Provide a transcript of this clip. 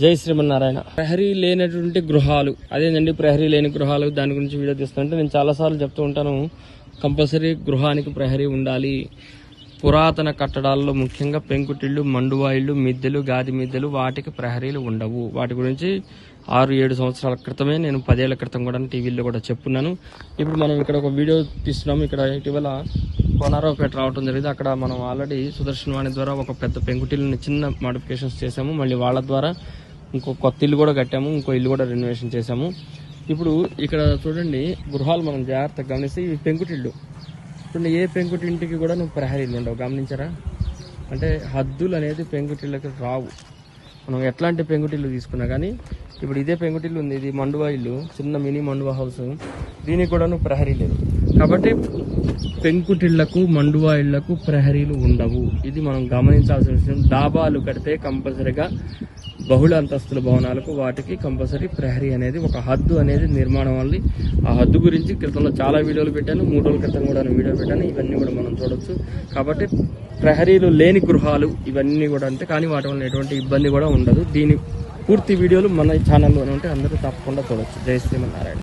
జై శ్రీమన్నారాయణ. ప్రహరీ లేనటువంటి గృహాలు అదేనండి ప్రహరీ లేని గృహాలు? దాని గురించి వీడియో తీస్తుంటే నేను చాలాసార్లు చెప్తూ ఉంటాను. కంపల్సరీ గృహానికి ప్రహరీ ఉండాలి. పురాతన కట్టడాల్లో ముఖ్యంగా పెంకుటిళ్ళు మండువాయిళ్ళు మిద్దెలు గాది మిద్దెలు వాటికి ప్రహరీలు ఉండవు. వాటి గురించి ఆరు ఏడు సంవత్సరాల క్రితమే నేను పదేళ్ళ క్రితం కూడా టీవీలో కూడా చెప్పున్నాను. ఇప్పుడు మనం ఇక్కడ ఒక వీడియో తీస్తున్నాము. ఇక్కడ ఇటీవల కోనారావుపేట రావడం జరిగింది. అక్కడ మనం ఆల్రెడీ సుదర్శన్ వాణి ద్వారా ఒక పెద్ద పెంకుటిల్ని చిన్న మోడిఫికేషన్స్ చేసాము మళ్ళీ వాళ్ళ ద్వారా ఇంకో కొత్త ఇల్లు కూడా కట్టాము ఇంకో ఇల్లు కూడా రెనోవేషన్ చేసాము ఇప్పుడు ఇక్కడ చూడండి గృహాలు మనం జాగ్రత్తగా గమనిస్తే ఇవి పెంకుటిళ్ళు చూడండి ఏ పెంకుటింటికి కూడా నువ్వు ప్రహరీలు ఉండవు. గమనించరా? అంటే హద్దులు అనేది పెంకుటిళ్ళకి రావు. మనం ఎట్లాంటి పెంకుటిల్లు తీసుకున్నా కానీ ఇప్పుడు ఇదే పెంకుటిల్లు ఉంది ఇది మండువా ఇల్లు చిన్న మినీ మండువా హౌస్. దీనికి కూడా నువ్వు ప్రహరీ లేదు కాబట్టి పెంకుటిళ్ళకు మండువా ఇళ్ళకు ప్రహరీలు ఉండవు. ఇది మనం గమనించాల్సిన విషయం. డాబాలు కడితే కంపల్సరీగా బహుళ అంతస్తుల భవనాలకు వాటికి కంపల్సరీ ప్రహరీ అనేది ఒక హద్దు అనేది నిర్మాణం వల్ల ఆ హద్దు గురించి క్రితంలో చాలా వీడియోలు పెట్టాను. మూడు రోజుల క్రితం కూడా వీడియో పెట్టాను. ఇవన్నీ కూడా మనం చూడొచ్చు. కాబట్టి ప్రహరీలు లేని గృహాలు ఇవన్నీ కూడా అంటే కానీ వాటి వల్ల ఎటువంటి ఇబ్బంది కూడా ఉండదు. దీని పూర్తి వీడియోలు మన ఛానల్లోనే ఉంటే అందరూ తప్పకుండా చూడొచ్చు. జై శ్రీమన్నారాయణ.